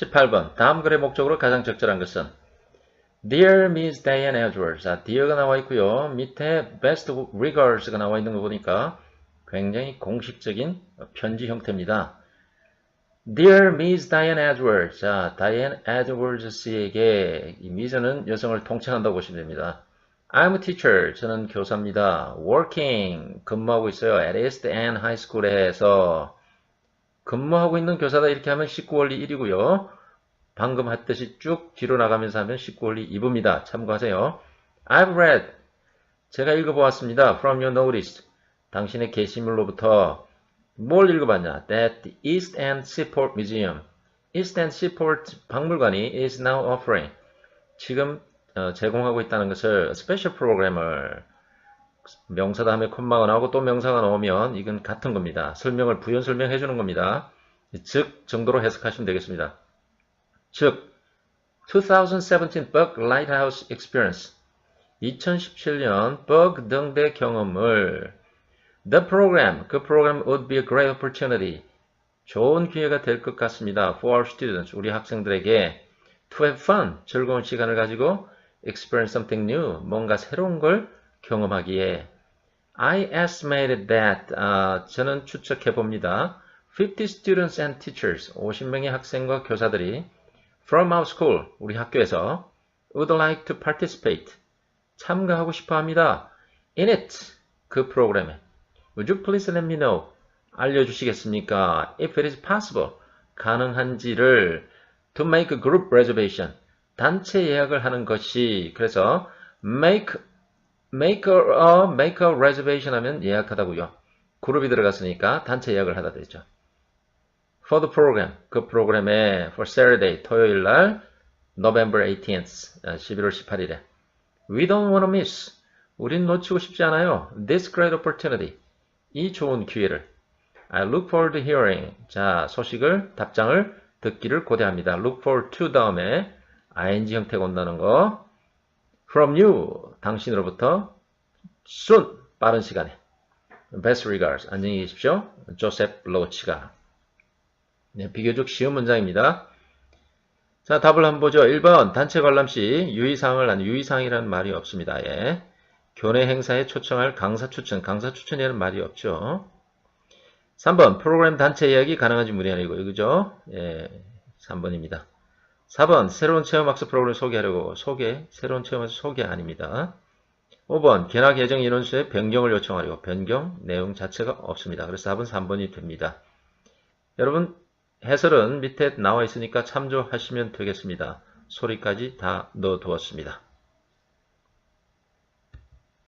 18번 다음 글의 목적으로 가장 적절한 것은 Dear Miss Diane Edwards. 자, Dear가 나와 있고요. 밑에 Best Regards가 나와 있는 거 보니까 굉장히 공식적인 편지 형태입니다. Dear Miss Diane Edwards. 자, Diane Edwards 씨에게 이 Miss는 여성을 통칭한다고 보시면 됩니다. I'm a teacher. 저는 교사입니다. Working. 근무하고 있어요. At East End High School에서 근무하고 있는 교사다 이렇게 하면 19원리 1이고요. 방금 했듯이 쭉 뒤로 나가면서 하면 19원리 2부입니다. 참고하세요. I've read. 제가 읽어보았습니다. From your notice. 당신의 게시물로부터 뭘 읽어봤냐? That the East End Seaport Museum, East End Seaport 박물관이 is now offering. 지금 어, 제공하고 있다는 것을 스페셜 프로그램을 명사 다음에 콤마가 나오고 또 명사가 나오면 이건 같은 겁니다. 설명을 부연 설명해 주는 겁니다. 즉 정도로 해석하시면 되겠습니다. 즉 2017 Bug Lighthouse Experience 2017년 버그 등대 경험을 The program, 그 프로그램 would be a great opportunity. 좋은 기회가 될 것 같습니다. For our students, 우리 학생들에게 to have fun, 즐거운 시간을 가지고 experience something new, 뭔가 새로운 걸 경험하기에 I estimated that, 아, 저는 추측해 봅니다. 50 students and teachers, 50명의 학생과 교사들이 from our school, 우리 학교에서 would like to participate, 참가하고 싶어 합니다. in it, 그 프로그램에. Would you please let me know? 알려주시겠습니까? If it is possible, 가능한지를 to make a group reservation, 단체 예약을 하는 것이 그래서 make make a, uh, make a reservation 하면 예약하다고요. 그룹이 들어갔으니까 단체 예약을 하다 되죠. For the program, 그 프로그램에 for Saturday, 토요일 날 November 18th, 11월 18일에 We don't want to miss. 우린 놓치고 싶지 않아요. This great opportunity. 이 좋은 기회를. I look forward to hearing. 자, 소식을, 답장을 듣기를 고대합니다. look forward to 다음에 ing 형태가 온다는 거. from you. 당신으로부터 soon. 빠른 시간에. best regards. 안녕히 계십시오. 조셉 로치가. 네, 비교적 쉬운 문장입니다. 자, 답을 한번 보죠. 1번 단체 관람 시 유의사항을 한 유의사항이라는 말이 없습니다. 예. 교내 행사에 초청할 강사 추천, 강사 추천이라는 말이 없죠. 3번 프로그램 단체 예약이 가능한지 문의하려고 이거죠. 예, 3번입니다. 4번 새로운 체험학습 프로그램 소개하려고 소개, 새로운 체험학습 소개 아닙니다. 5번 견학 예정 인원수의 변경을 요청하려고 변경 내용 자체가 없습니다. 그래서 답은 3번이 됩니다. 여러분 해설은 밑에 나와 있으니까 참조하시면 되겠습니다. 소리까지 다 넣어두었습니다.